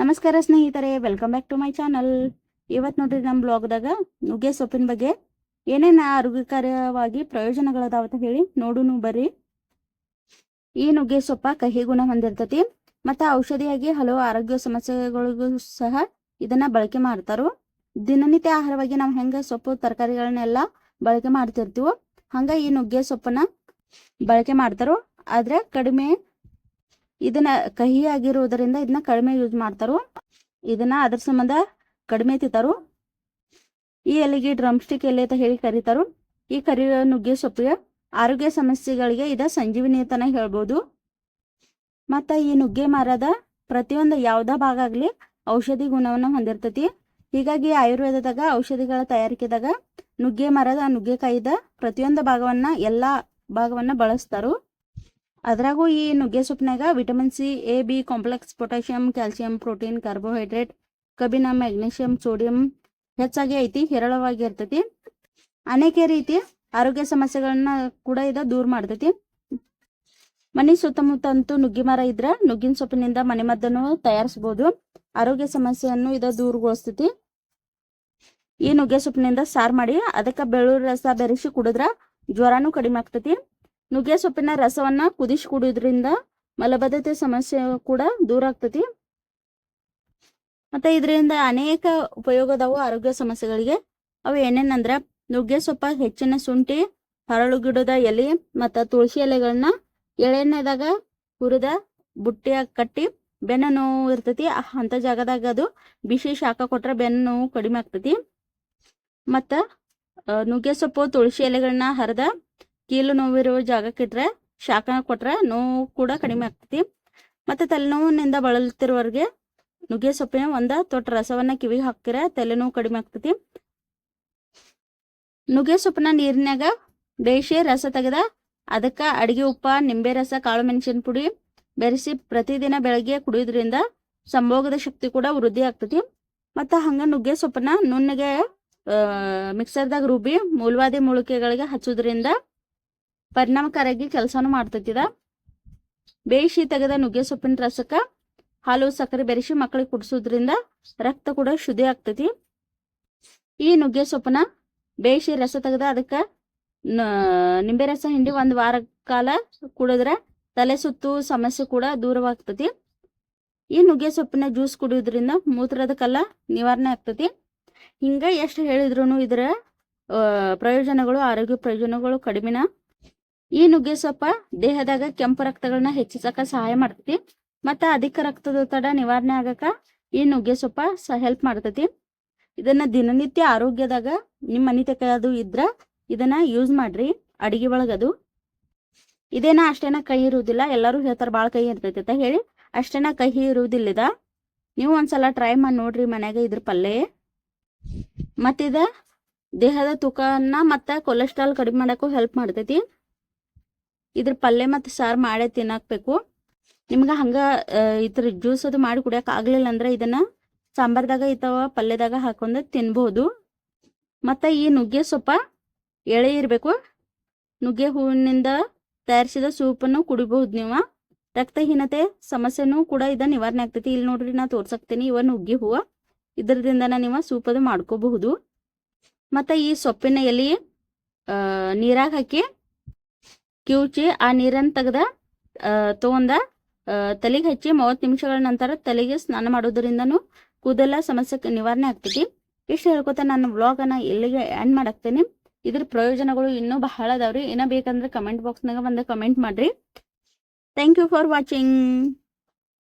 ನಮಸ್ಕಾರ ಸ್ನೇಹಿತರೆ welcome back to my channel ಇವತ್ತು ನೋಡ್ರಿ ನಮ್ಮ ಬ್ಲಾಗ್ದಾಗ ನುಗ್ಗೆ ಸೊಪ್ಪಿನ ಬಗ್ಗೆ ಏನೇನು ಆರೋಗ್ಯಕರವಾಗಿ ಪ್ರಯೋಜನಗಳದಾವ ಅಂತ ಹೇಳಿ ನೋಡುನು ಬರ್ರಿ. ಈ ನುಗ್ಗೆ ಸೊಪ್ಪ ಕಹಿ ಗುಣ ಹೊಂದಿರ್ತತಿ, ಮತ್ತು ಔಷಧಿಯಾಗಿ ಹಲವು ಆರೋಗ್ಯ ಸಮಸ್ಯೆಗಳಿಗೂ ಸಹ ಇದನ್ನ ಬಳಕೆ ಮಾಡ್ತಾರು. ದಿನನಿತ್ಯ ಆಹಾರವಾಗಿ ನಾವು ಹೆಂಗೆ ಸೊಪ್ಪು, ತರಕಾರಿಗಳನ್ನೆಲ್ಲ ಬಳಕೆ ಮಾಡ್ತಿರ್ತೀವೋ, ಹಂಗ ಈ ನುಗ್ಗೆ ಸೊಪ್ಪನ್ನ ಬಳಕೆ ಮಾಡ್ತಾರೋ. ಆದ್ರೆ ಕಡಿಮೆ ಇದನ್ನ ಕಹಿ ಆಗಿರುವುದರಿಂದ ಇದನ್ನ ಕಡಿಮೆ ಯೂಸ್ ಮಾಡ್ತಾರು. ಇದನ್ನ ಅದ್ರ ಸಂಬಂಧ ಕಡಿಮೆ ತಿಂತಾರು. ಈ ಎಲೆಗೆ ಡ್ರಮ್ ಸ್ಟಿಕ್ ಎಲೆ ಅಂತ ಹೇಳಿ ಕರೀತಾರು. ಈ ಕರಿ ನುಗ್ಗೆ ಸೊಪ್ಪಿಗೆ ಆರೋಗ್ಯ ಸಮಸ್ಯೆಗಳಿಗೆ ಇದ ಸಂಜೀವಿನಿ ಅಂತಾನೆ ಹೇಳ್ಬೋದು. ಮತ್ತ ಈ ನುಗ್ಗೆ ಮರದ ಪ್ರತಿಯೊಂದು ಯಾವ್ದ ಭಾಗ ಆಗ್ಲಿ ಔಷಧಿ ಗುಣವನ್ನು ಹೊಂದಿರ್ತತಿ. ಹೀಗಾಗಿ ಆಯುರ್ವೇದದಾಗ ಔಷಧಿಗಳ ತಯಾರಿಕೆದಾಗ ನುಗ್ಗೆ ಮರದ ನುಗ್ಗೆಕಾಯಿದ ಪ್ರತಿಯೊಂದು ಭಾಗವನ್ನ ಎಲ್ಲಾ ಭಾಗವನ್ನ ಬಳಸ್ತಾರು. ಅದ್ರಾಗೂ ಈ ನುಗ್ಗೆ ಸೊಪ್ಪಿನಾಗ vitamin C A B complex potassium calcium protein carbohydrate ಕಬ್ಬಿಣ ಮ್ಯಾಗ್ನೀಷಿಯಂ ಸೋಡಿಯಂ ಹೆಚ್ಚಾಗಿ ಐತಿ, ಹೇರಳವಾಗಿ ಇರ್ತೈತಿ. ಅನೇಕ ರೀತಿ ಆರೋಗ್ಯ ಸಮಸ್ಯೆಗಳನ್ನ ಕೂಡ ಇದ ದೂರ ಮಾಡ್ತೈತಿ. ಮನೆ ಸುತ್ತಮುತ್ತ ಅಂತೂ ನುಗ್ಗಿ ಮರ ಇದ್ರೆ ನುಗ್ಗಿನ ಸೊಪ್ಪಿನಿಂದ ಮನೆ ಮದ್ದನ್ನು ತಯಾರಿಸಬಹುದು ಆರೋಗ್ಯ ಸಮಸ್ಯೆಯನ್ನು ಇದ ದೂರಗೊಳಿಸ್ತೈತಿ. ಈ ನುಗ್ಗೆ ಸೊಪ್ಪಿನಿಂದ ಸಾರ್ ಮಾಡಿ, ಅದಕ್ಕೆ ಬೆಳ್ಳುಳ್ಳಿ ರಸ ಬೆರೆಸಿ ಕುಡಿದ್ರ ಜ್ವರನೂ ಕಡಿಮೆ ಆಗ್ತೈತಿ. ನುಗ್ಗೆ ಸೊಪ್ಪಿನ ರಸವನ್ನ ಕುದಿಸಿ ಕುಡಿಯೋದ್ರಿಂದ ಮಲಬದ್ಧತೆ ಸಮಸ್ಯೆ ಕೂಡ ದೂರ ಆಗ್ತತಿ. ಮತ್ತೆ ಇದರಿಂದ ಅನೇಕ ಉಪಯೋಗದವು ಆರೋಗ್ಯ ಸಮಸ್ಯೆಗಳಿಗೆ ಅವು ಏನೇನಂದ್ರ ನುಗ್ಗೆ ಸೊಪ್ಪ, ಹೆಚ್ಚಿನ ಶುಂಠಿ ಹರಳು ಗಿಡದ ಎಲೆ ಮತ್ತ ತುಳಸಿ ಎಲೆಗಳನ್ನ ಎಳೆಣ್ಣೆದಾಗ ಹುರಿದ ಬುಟ್ಟಿಯಾಗ ಕಟ್ಟಿ ಬೆನ್ನ ನೋವು ಇರ್ತತಿ. ಅಂತ ಜಾಗದಾಗ ಅದು ಬಿಸಿ ಶಾಖ ಕೊಟ್ರೆ ಬೆನ್ನ ನೋವು ಕಡಿಮೆ ಆಗ್ತತಿ. ಮತ್ತ ನುಗ್ಗೆ ಸೊಪ್ಪು, ತುಳಸಿ ಎಲೆಗಳನ್ನ ಹರಿದ ಕೀಲು ನೋವಿರುವ ಜಾಗಕ್ಕೆ ಇಟ್ರೆ ಶಾಖ ಕೊಟ್ರೆ ನೋವು ಕೂಡ ಕಡಿಮೆ ಆಗ್ತೈತಿ. ಮತ್ತೆ ತಲೆನೋವಿನಿಂದ ಬಳಲ್ತಿರೋರಿಗೆ ನುಗ್ಗೆ ಸೊಪ್ಪಿನ ಒಂದ ತೊಟ್ಟ ರಸವನ್ನ ಕಿವಿಗೆ ಹಾಕಿದ್ರೆ ತಲೆನೋವು ಕಡಿಮೆ ಆಗ್ತೈತಿ. ನುಗ್ಗೆ ಸೊಪ್ಪನ ನೀರಿನಾಗ ಬೇಯಿಸಿ ರಸ ತೆಗೆದ ಅದಕ್ಕ ಅಡಿಗೆ ಉಪ್ಪ, ನಿಂಬೆ ರಸ, ಕಾಳು ಮೆಣಸಿನ ಪುಡಿ ಬೆರೆಸಿ ಪ್ರತಿದಿನ ಬೆಳಗ್ಗೆ ಕುಡಿಯೋದ್ರಿಂದ ಸಂಭೋಗದ ಶಕ್ತಿ ಕೂಡ ವೃದ್ಧಿ ಆಗ್ತೈತಿ. ಮತ್ತ ಹಂಗ ನುಗ್ಗೆ ಸೊಪ್ಪನ ನುಣ್ಣಗೆ ಮಿಕ್ಸರ್ದಾಗ ರುಬ್ಬಿ ಮೂಲವಾದಿ ಮೂಲಿಕೆಗಳಿಗೆ ಹಚ್ಚೋದ್ರಿಂದ ಪರಿಣಾಮಕಾರಿಯಾಗಿ ಕೆಲಸವನ್ನು ಮಾಡ್ತೈತಿದ ಬೇಯಿಸಿ ತೆಗೆದ ನುಗ್ಗೆ ಸೊಪ್ಪಿನ ರಸಕ್ಕ ಹಾಲು, ಸಕ್ಕರೆ ಬೆರೆಸಿ ಮಕ್ಕಳಿಗೆ ಕುಡಿಸೋದ್ರಿಂದ ರಕ್ತ ಕೂಡ ಶುದ್ಧಿ ಆಗ್ತೈತಿ. ಈ ನುಗ್ಗೆ ಸೊಪ್ಪನ ಬೇಯಿಸಿ ರಸ ತೆಗೆದ ಅದಕ್ಕೆ ನಿಂಬೆ ರಸ ಹಿಂಡಿ ಒಂದು ವಾರ ಕಾಲ ಕುಡಿದ್ರೆ ತಲೆ ಸುತ್ತು, ಸಮಸ್ಯೆ ಕೂಡ ದೂರವಾಗ್ತತಿ. ಈ ನುಗ್ಗೆ ಸೊಪ್ಪಿನ ಜ್ಯೂಸ್ ಕುಡಿಯೋದ್ರಿಂದ ಮೂತ್ರದ ಕಲ್ಲ ನಿವಾರಣೆ ಆಗ್ತತಿ. ಹಿಂಗ ಎಷ್ಟು ಹೇಳಿದ್ರು ಇದರ ಪ್ರಯೋಜನಗಳು, ಆರೋಗ್ಯ ಪ್ರಯೋಜನಗಳು ಕಡಿಮೆನ ಈ ನುಗ್ಗೆ ಸೊಪ್ಪ ದೇಹದಾಗ ಕೆಂಪು ರಕ್ತಗಳನ್ನ ಹೆಚ್ಚಿಸಕ ಸಹಾಯ ಮಾಡ್ತತಿ. ಮತ್ತ ಅಧಿಕ ರಕ್ತದೊತ್ತಡ ನಿವಾರಣೆ ಆಗಕ ಈ ನುಗ್ಗೆ ಸೊಪ್ಪ ಹೆಲ್ಪ್ ಮಾಡ್ತತಿ. ಇದನ್ನ ದಿನನಿತ್ಯ ಆರೋಗ್ಯದಾಗ ನಿಮ್ಮ ಮನಿ ಅದು ಇದ್ರ ಇದನ್ನ ಯೂಸ್ ಮಾಡ್ರಿ. ಅಡಿಗೆ ಒಳಗದು ಇದೇನ ಅಷ್ಟೇನ ಕೈ ಇರುವುದಿಲ್ಲ ಎಲ್ಲರೂ ಹೇಳ್ತಾರ ಬಾಳ ಕೈ ಇರ್ತೈತಿ ಅಂತ ಹೇಳಿ. ಅಷ್ಟೇನ ಕಹಿ ಇರುವುದಿಲ್ಲ ನೀವು ಒಂದ್ಸಲ ಟ್ರೈ ಮಾಡಿ ನೋಡ್ರಿ ಮನ್ಯಾಗ ಇದ್ರ ಪಲ್ಲೆ. ಮತ್ತಿದ ದೇಹದ ತೂಕನ್ನ ಮತ್ತ ಕೊಲೆಸ್ಟ್ರಾಲ್ ಕಡಿಮೆ ಮಾಡಕ್ಕೂ ಹೆಲ್ಪ್ ಮಾಡ್ತೈತಿ. ಇದ್ರ ಪಲ್ಯ ಮತ್ತು ಸಾರು ಮಾಡೇ ತಿನ್ನಾಕ್ಬೇಕು. ನಿಮ್ಗೆ ಹಂಗ ಇದ್ರ ಜ್ಯೂಸ್ ಅದು ಮಾಡಿ ಕುಡಿಯೋಕೆ ಆಗಲಿಲ್ಲ ಅಂದ್ರೆ ಇದನ್ನ ಸಾಂಬಾರ್ದಾಗ ಇತ್ತವ ಪಲ್ಯದಾಗ ಹಾಕೊಂಡು ತಿನ್ಬೋದು. ಮತ್ತು ಈ ನುಗ್ಗೆ ಸೊಪ್ಪ ಎಳೆ ಇರಬೇಕು. ನುಗ್ಗೆ ಹೂವಿನಿಂದ ತಯಾರಿಸಿದ ಸೂಪನ್ನು ಕುಡಿಬಹುದು ನೀವು. ರಕ್ತಹೀನತೆ ಸಮಸ್ಯೆನೂ ಕೂಡ ಇದ ನಿವಾರಣೆ ಆಗ್ತೈತಿ. ಇಲ್ಲಿ ನೋಡ್ರಿ ನಾ ತೋರ್ಸಕ್ತೀನಿ ಇವ ನುಗ್ಗೆ ಹೂವು. ಇದರದಿಂದ ನೀವು ಸೂಪದು ಮಾಡ್ಕೋಬಹುದು. ಮತ್ತು ಈ ಸೊಪ್ಪಿನ ಎಲೆ ನೀರಾಗ ಹಾಕಿ ಕಿವುಚಿ ಆ ನೀರನ್ನು ತೆಗೆದ ತಗೊಂಡ ತಲೆಗೆ ಹಚ್ಚಿ ಮೂವತ್ತು ನಿಮಿಷಗಳ ನಂತರ ತಲೆಗೆ ಸ್ನಾನ ಮಾಡೋದ್ರಿಂದನೂ ಕೂದಲ ಸಮಸ್ಯೆ ನಿವಾರಣೆ ಆಗ್ತೈತಿ. ಇಷ್ಟು ಹೇಳ್ಕೊತ ನನ್ನ ವ್ಲಾಗನ್ನು ಎಲ್ಲಿಗೆ ಎಂಡ್ ಮಾಡಾಕ್ತೇನೆ. ಇದ್ರ ಪ್ರಯೋಜನಗಳು ಇನ್ನೂ ಬಹಳ ಅದಾವ್ರಿ. ಏನೋ ಬೇಕಂದ್ರೆ ಕಮೆಂಟ್ ಬಾಕ್ಸ್ನಾಗ ಬಂದು ಕಮೆಂಟ್ ಮಾಡ್ರಿ. Thank you for watching